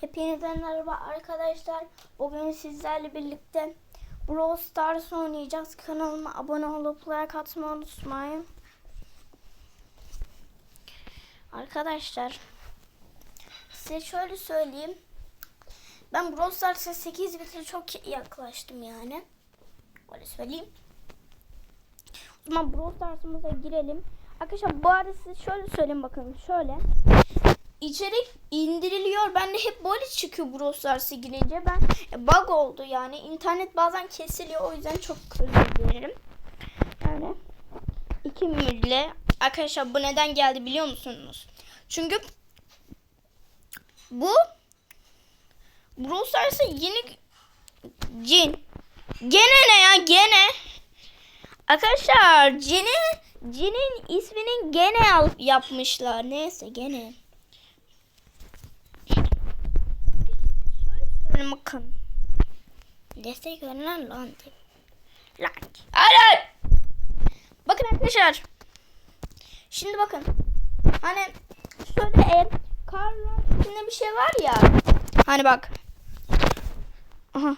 Hepinizden merhaba arkadaşlar. Bugün sizlerle birlikte Brawl Stars oynayacağız. Kanalıma abone olup like atmayı unutmayın. Arkadaşlar size şöyle söyleyeyim. Ben Brawl Stars'a 8 bitir çok yaklaştım yani. Öyle söyleyeyim. O zaman Brawl Stars'ımıza girelim. Arkadaşlar bu arada size şöyle söyleyeyim bakın şöyle. İçerik indiriliyor. Ben de hep böyle çıkıyor Brawl Stars'a girince. Ben e, bug oldu yani. İnternet bazen kesiliyor. O yüzden çok özür dilerim. Yani iki mille. Arkadaşlar bu neden geldi biliyor musunuz? Çünkü bu Brawl Stars'a yeni cin. Gene ne ya gene? Arkadaşlar Cin'in Cin'in ismini gene yapmışlar. Neyse gene. Şöyle bakın. Destek verilen lan. Lan. Hayır. Bakın arkadaşlar. Şimdi bakın. Hani şöyle ev Carl'ın içinde bir şey var ya. Hani bak. Aha.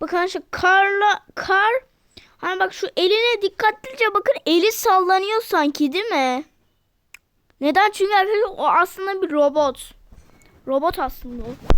Bakın şu Carla Kar Hani bak şu eline dikkatlice bakın eli sallanıyor sanki değil mi? Neden? Çünkü arkadaşlar o aslında bir robot. Robot aslında o.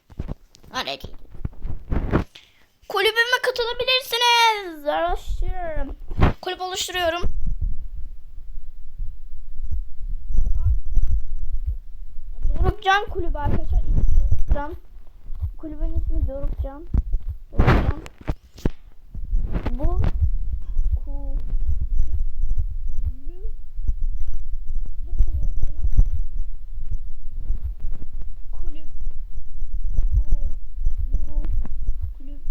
Hadi. Kulübüme katılabilirsiniz. Araştırıyorum. Kulüp oluşturuyorum. Dorukcan kulübü arkadaşlar. Dorukcan. Kulübün ismi Dorukcan. Dorukcan. Bu kulüp bu kulübün kulüp kulüp kulüp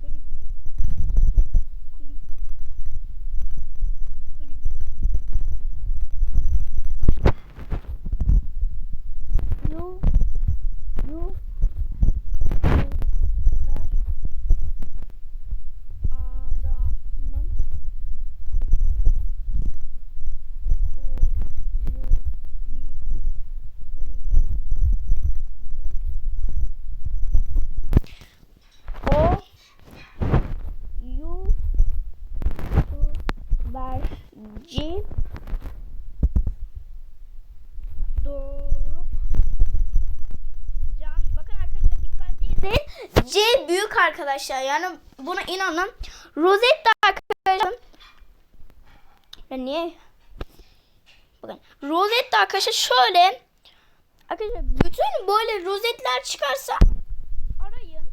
kulüp kulüp kulüp kulübün Yu Yu adamın o yu berci Doruk Can. Bakın arkadaşlar dikkatli izleyin. C büyük arkadaşlar. Yani buna inanın. Rosetta arkadaşlar. Ya niye? Bakın. Rosetta arkadaşlar şöyle. Arkadaşlar bütün böyle rozetler çıkarsa arayın.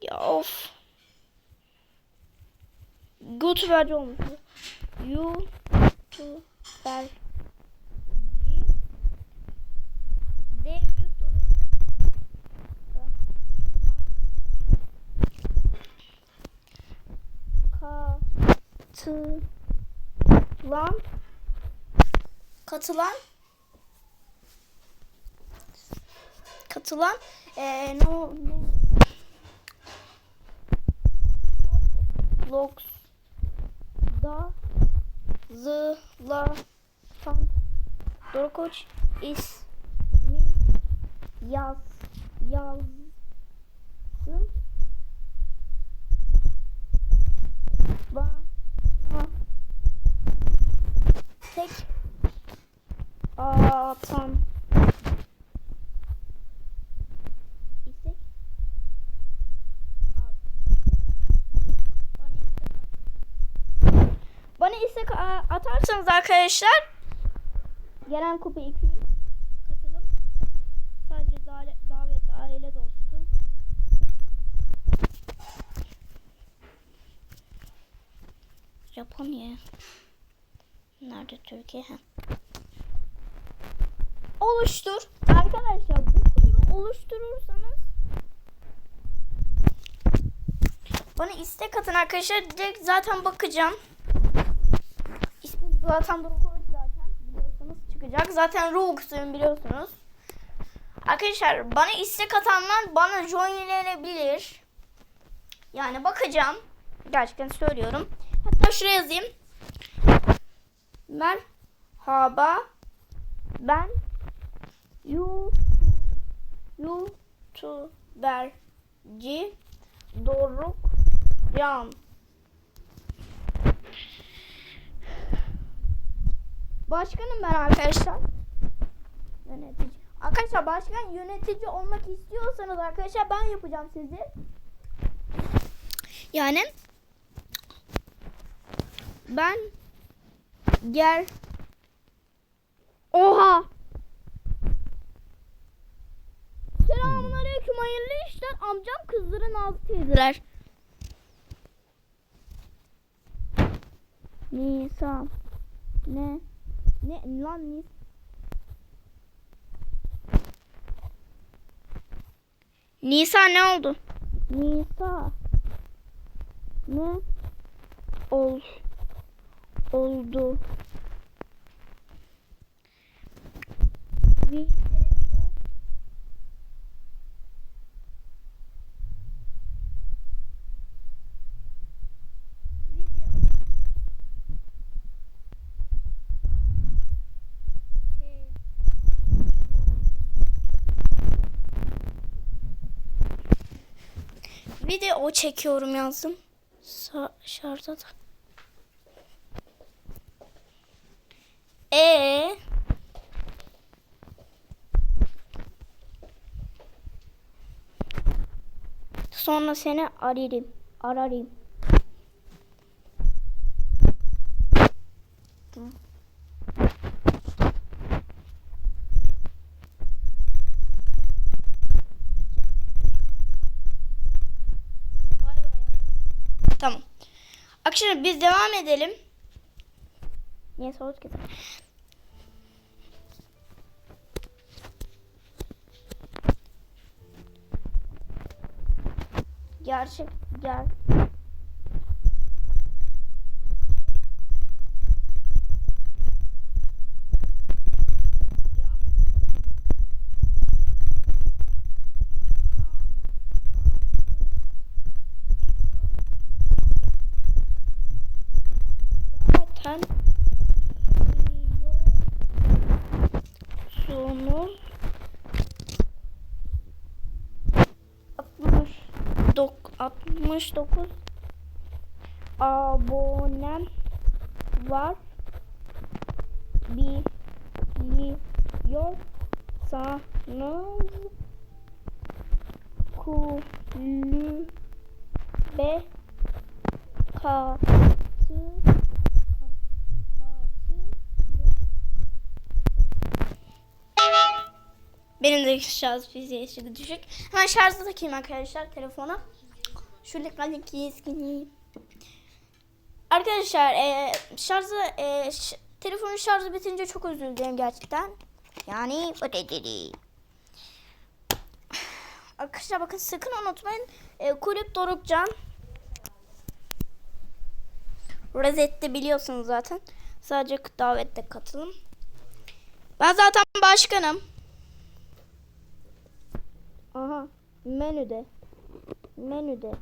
Ya of. YouTuber olmuş. YouTuber. D büyük doğru. Katılan. Katılan. Katılan. Ee, no, no. Vlogs da zıla fan Dorkoç ismi yaz yazsın. Bana tek atan Bana istek atarsanız arkadaşlar. Gelen kupa 200 katılım. Sadece davet aile dostu. Japonya. Nerede Türkiye? Oluştur. Arkadaşlar bu kulübü oluşturursanız bana istek atın arkadaşlar. Direkt zaten bakacağım. Zaten Brokovic zaten biliyorsanız çıkacak. Zaten Rogue'suyum biliyorsunuz. Arkadaşlar bana istek atanlar bana joinlenebilir. Yani bakacağım. Gerçekten söylüyorum. Hatta şuraya yazayım. Merhaba. Ben You YouTuberci Doruk Can. Başkanım ben arkadaşlar. Yönetici. Arkadaşlar başkan yönetici olmak istiyorsanız arkadaşlar ben yapacağım sizi. Yani ben gel Oha. Selamun aleyküm hayırlı işler. Amcam kızların altı teyzeler. Nisa. Ne? Ne lan Nisa? Nisa ne oldu? Nisa. Ne? Ol. Oldu. Video. Video çekiyorum yazdım. Sa şarjda da. Ee Sonra seni ararım. Ararım. Tamam. Arkadaşlar biz devam edelim. Niye soğuk kesin? Gerçek ger zaten biliyorsunuz 69 abonem var. Biliyorsanız kulübe katıl benim de şarj fiziği düşük. Hemen şarjı takayım arkadaşlar telefona. Şöyle ekran keskin. Arkadaşlar e, şarjı e, telefonun şarjı bitince çok özür gerçekten. Yani ödediri. Arkadaşlar bakın sakın unutmayın. E, kulüp Dorukcan. Rozette biliyorsunuz zaten. Sadece davette katılın. Ben zaten başkanım. Aha menüde. Menüde.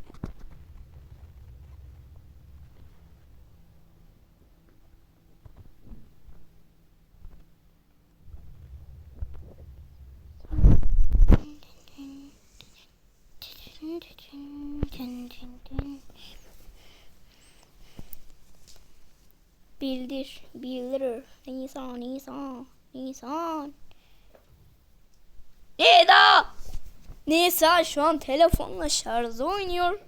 Bildir, bildirir. Nisan, Nisan, Nisan. Nida! Nisa şu an telefonla şarjı oynuyor.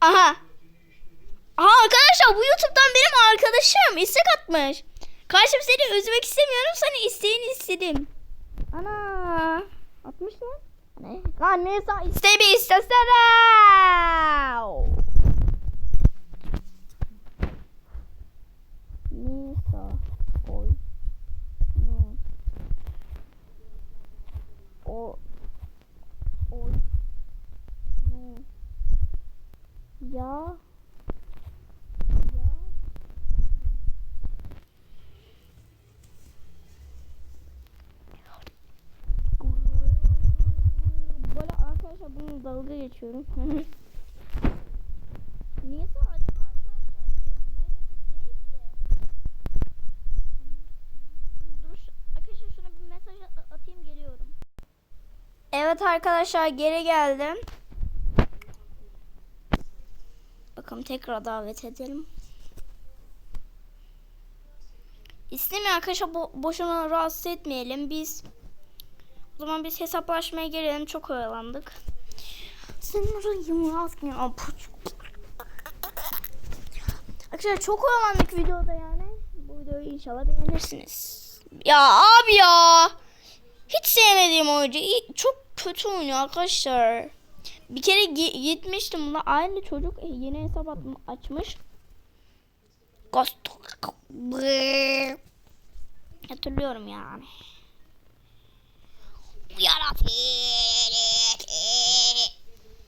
Aha. Aha arkadaşlar bu YouTube'dan benim arkadaşım istek atmış. Karşım seni üzmek istemiyorum sana isteğini istedim. Ana yani. Lan neyse istemi istesene. Nisa oy. Hmm. O oy. Hmm. Ya arkadaşlar bunu dalga geçiyorum. Niye acaba arkadaşlar menüde değil de Dur şu- arkadaşlar şuna bir mesaj a- atayım geliyorum. Evet arkadaşlar geri geldim. Bakalım tekrar davet edelim. İstemiyor arkadaşlar bo boşuna rahatsız etmeyelim. Biz o zaman biz hesaplaşmaya gelelim. Çok oyalandık. Senin rayım yazmıyor. Arkadaşlar çok oyalandık videoda yani. Bu videoyu inşallah beğenirsiniz. Ya abi ya. Hiç sevmediğim oyuncu. Çok kötü oynuyor arkadaşlar. Bir kere gi- gitmiştim buna. Aynı çocuk e, yeni hesap açmış. Ghost. Hatırlıyorum yani.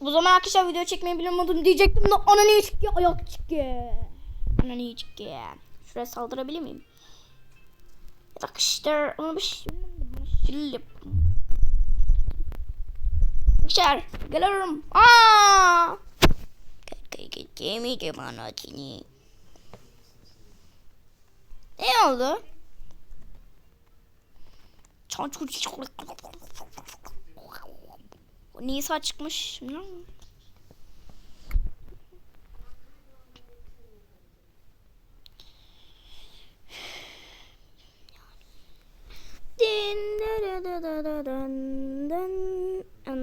O zaman arkadaşlar video çekmeyi bilemedim diyecektim de ana ne çıktı ayak çıktı. Ana ne çıktı. Şuraya saldırabilir miyim? Arkadaşlar onu bir şey Arkadaşlar geliyorum. Aaa. Gidemeyeceğim ana seni. Ne oldu? Çançur. Nisa çıkmış. Din da da da da da dan dan an.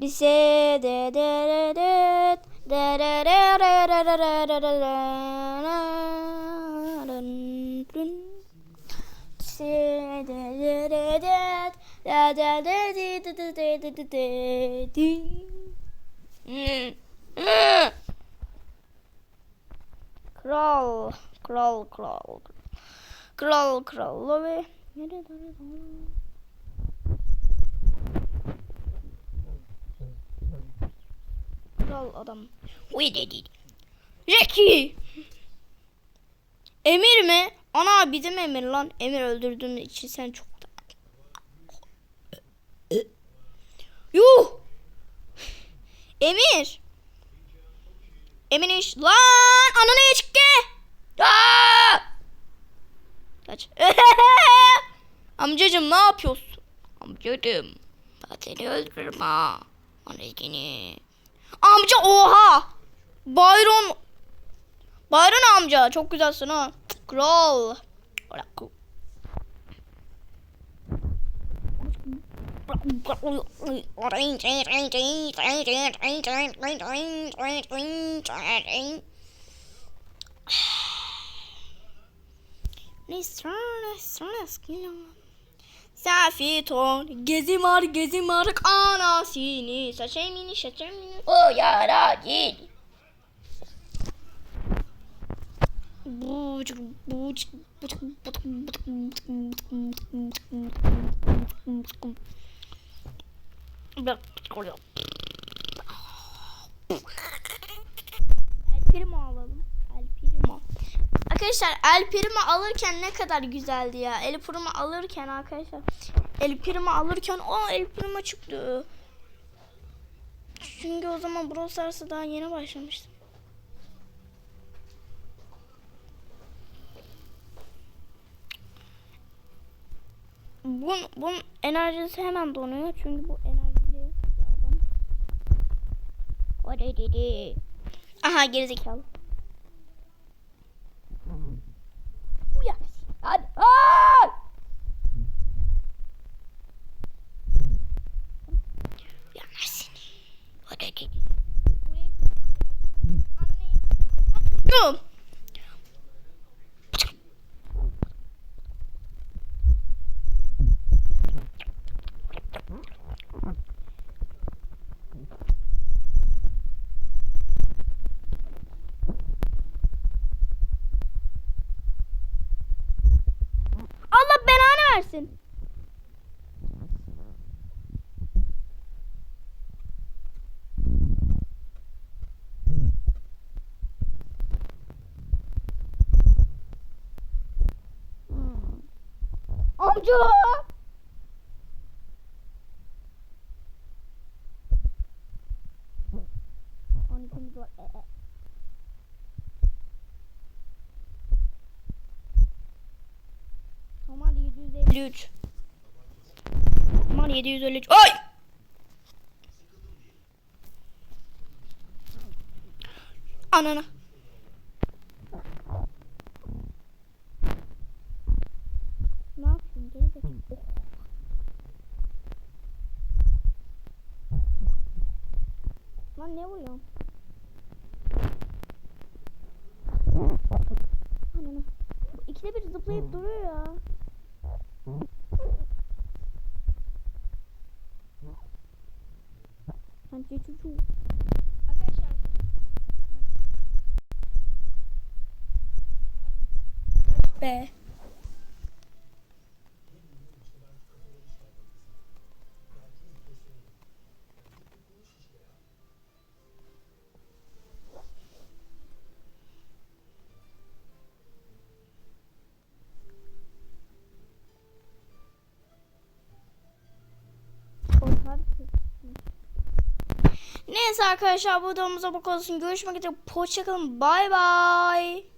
Lise de de de de de de de de de de de de de. Lise de de de de de de de Kral, kral, kral. Kral, kral. Lobi. Nereye doğru? Kral adam. We did it. Jackie. Emir mi? Ana bizim Emir lan. Emir öldürdüğün için sen çok Yuh. Emir. Emir iş. Lan ananı çıktı. Aa! Kaç. Amcacım ne yapıyorsun? Amcacım. Ben seni öldürürüm. Amca oha. Byron. Byron amca çok güzelsin ha. Kral. Bırak. Nisrana sana Safiton gezimar gezimar anasini saçemini saçemini o yara gel. Buçuk buçuk buçuk buçuk buçuk buçuk Bak oluyor. El Primo alalım. El Primo. Arkadaşlar El Primo alırken ne kadar güzeldi ya. El Primo alırken arkadaşlar. El Primo alırken o El Primo çıktı. Çünkü o zaman Brawl daha yeni başlamıştım. Bun, bunun enerjisi hemen donuyor çünkü bu enerjili bir adam. O ne dedi? Aha gerizekalı. Uyan. Hadi. Aa! Uyanmazsın. O ne dedi? Ananı- versin. Hmm. Amca! On ikimiz var. E, e. Aman 753. Aman 753. Ay! Ananı. Ne yapıyorsun? Geri zekalı. Oh. Lan ne vuruyorsun? Ananı. Bu İkide bir zıplayıp duruyor ya. Bence çocuğu. Arkadaşlar. Be. Neyse arkadaşlar bu videomuzda bu olsun. Görüşmek üzere. Hoşçakalın. Bay bay.